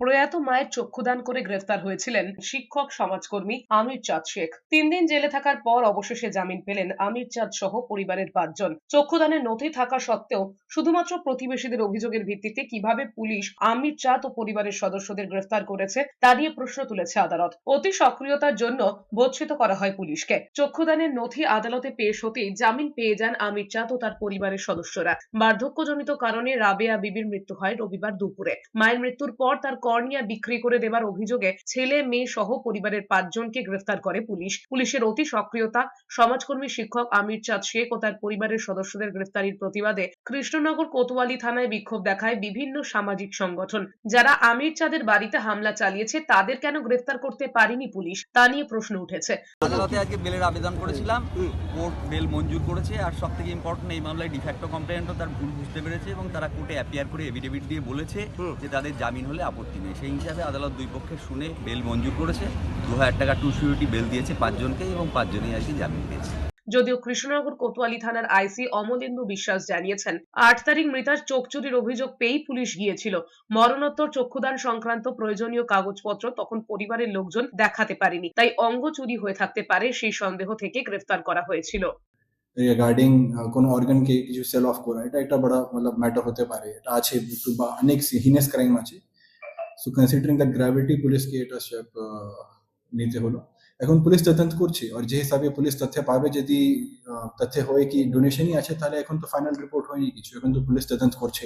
প্রয়াত মায়ের চক্ষুদান করে গ্রেফতার হয়েছিলেন শিক্ষক, সমাজকর্মী আমির চাঁদ শেখ। তিন দিন জেলে থাকার পর অবশেষে জামিন পেলেন আমির চাঁদ সহ পরিবারের পাঁচজন। চক্ষুদানের নথি থাকা সত্ত্বেও শুধুমাত্র প্রতিবেশীদের অভিযোগের ভিত্তিতে কীভাবে পুলিশ আমির চাঁদ ও পরিবারের সদস্যদের গ্রেফতার করেছে তা নিয়ে প্রশ্ন তুলেছে আদালত। অতি সক্রিয়তার জন্য বঞ্চিত করা হয় পুলিশকে। চক্ষুদানের নথি আদালতে পেশ হতেই জামিন পেয়ে যান আমির চাঁদ ও তার পরিবারের সদস্যরা। বার্ধক্যজনিত কারণে রাবেয়া বিবির মৃত্যু হয় রবিবার দুপুরে। মায়ের মৃত্যুর পর তার কর্নিয়া বিক্রি করে দেবার অভিযোগে ছেলে মেয়ে সহ পরিবারের পাঁচজনকে গ্রেফতার করে পুলিশ। পুলিশের অতি সক্রিয়তা সমাজকর্মী শিক্ষক আমির চাঁদ শেখ ও তার পরিবারের সদস্যদের গ্রেফতারির প্রতিবাদে কৃষ্ণনগর কোতোয়ালি থানায় বিক্ষোভ দেখায় বিভিন্ন সামাজিক সংগঠন। যারা আমির চাঁদের বাড়িতে হামলা চালিয়েছে তাদের কেন গ্রেফতার করতে পারেনি পুলিশ? তা নিয়ে প্রশ্ন উঠেছে। আদালতে আজকে বেলের আবেদন করেছিলাম। কোর্ট বেল মঞ্জুর করেছে আর সব থেকে ইম্পর্টেন্ট এই মামলায় ডিফ্যাক্টো কমপ্লেন্টও তার ভুল বুঝতে পেরেছে এবং তারা কোর্টে অ্যাপিয়ার করে এফিডেভিট দিয়ে বলেছে যে তাদের জামিন হলে আপত্তি নেই সেই হিসাবে আদালত দুই পক্ষে শুনে বেল মঞ্জুর করেছে। দু হাজার টাকা টু সিউরিটি বেল দিয়েছে পাঁচজনকে এবং পাঁচজনই আর কি জামিন পেয়েছে। যদিও কৃষ্ণনগর কোতোয়ালি থানার আইসি অমলেন্দু বিশ্বাস জানিয়েছেন আট তারিখ মৃতার চোখ চুরির অভিযোগ পেয়েই পুলিশ গিয়েছিল। মরণোত্তর চক্ষুদান সংক্রান্ত প্রয়োজনীয় কাগজপত্র তখন পরিবারের লোকজন দেখাতে পারেনি। তাই অঙ্গ চুরি হয়ে থাকতে পারে সেই সন্দেহ থেকে গ্রেফতার করা হয়েছিল। রিগার্ডিং কোনো অর্গানকে কিছু সেল অফ করা এটা একটা বড় মতলব ম্যাটার হতে পারে। এটা আছে বা অনেক হিনেস ক্রাইম আছে। সো কনসিডারিং দ্যাট গ্র্যাভিটি পুলিশকে এটা স্টেপ নিতে হলো, এখন পুলিশ তদন্ত করছে। আর যে হিসাবে পুলিশ তথ্য পাবে, যদি তথ্য হয় কি ডোনেশনই আছে, তাহলে এখন তো ফাইনাল রিপোর্ট হয়নি কিছু। এখন তো পুলিশ তদন্ত করছে